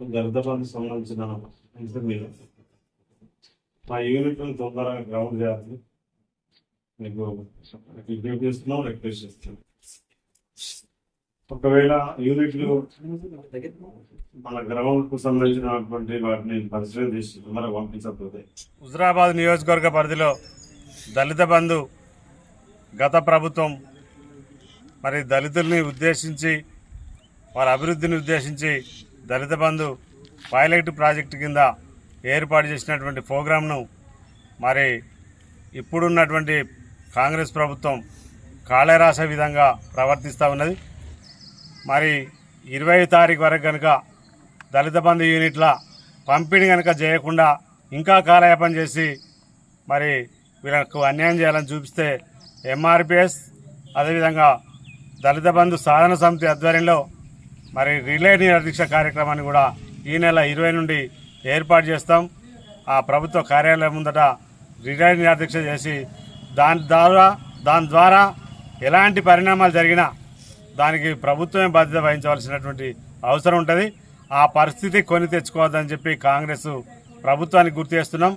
దళిత సంబంధించిన అంశం మీద మా యూనిట్ని తొందరగా గ్రౌండ్ చేయాలి. మీకు విజ్ఞప్తి చేస్తున్నాం రిక్వెస్ట్ చేస్తున్నాం. ఒకవేళ యూనిట్లు మన గ్రౌండ్కు సంబంధించినటువంటి వాటిని పరిశీలన చేసి తొందరగా పంపించకపోతే. హుజరాబాద్ నియోజకవర్గ పరిధిలో దళిత బంధు గత ప్రభుత్వం మరి దళితుల్ని ఉద్దేశించి వారి అభివృద్ధిని ఉద్దేశించి దళిత బంధు పైలట్ ప్రాజెక్టు కింద ఏర్పాటు చేసినటువంటి ప్రోగ్రాంను మరి ఇప్పుడున్నటువంటి కాంగ్రెస్ ప్రభుత్వం కాళరాస విధంగా ప్రవర్తిస్తూ ఉన్నది. మరి ఇరవై తారీఖు వరకు కనుక దళిత బంధు యూనిట్ల పంపిణీ కనుక చేయకుండా ఇంకా కాలయాపన చేసి మరి వీళ్ళకు అన్యాయం చేయాలని చూపిస్తే ఎంఆర్పిఎస్ అదేవిధంగా దళిత బంధు సాధన సమితి ఆధ్వర్యంలో మరి రిలే నిరదీక్ష కార్యక్రమాన్ని కూడా ఈ నెల ఇరవై నుండి ఏర్పాటు చేస్తాం. ఆ ప్రభుత్వ కార్యాలయం ముందట రిలే నిరదీక్ష చేసి దాని ద్వారా దాని ద్వారా ఎలాంటి పరిణామాలు జరిగినా దానికి ప్రభుత్వమే బాధ్యత వహించవలసినటువంటి అవసరం ఉంటుంది. ఆ పరిస్థితి కొని తెచ్చుకోవద్దని చెప్పి కాంగ్రెస్ ప్రభుత్వానికి గుర్తు చేస్తున్నాం.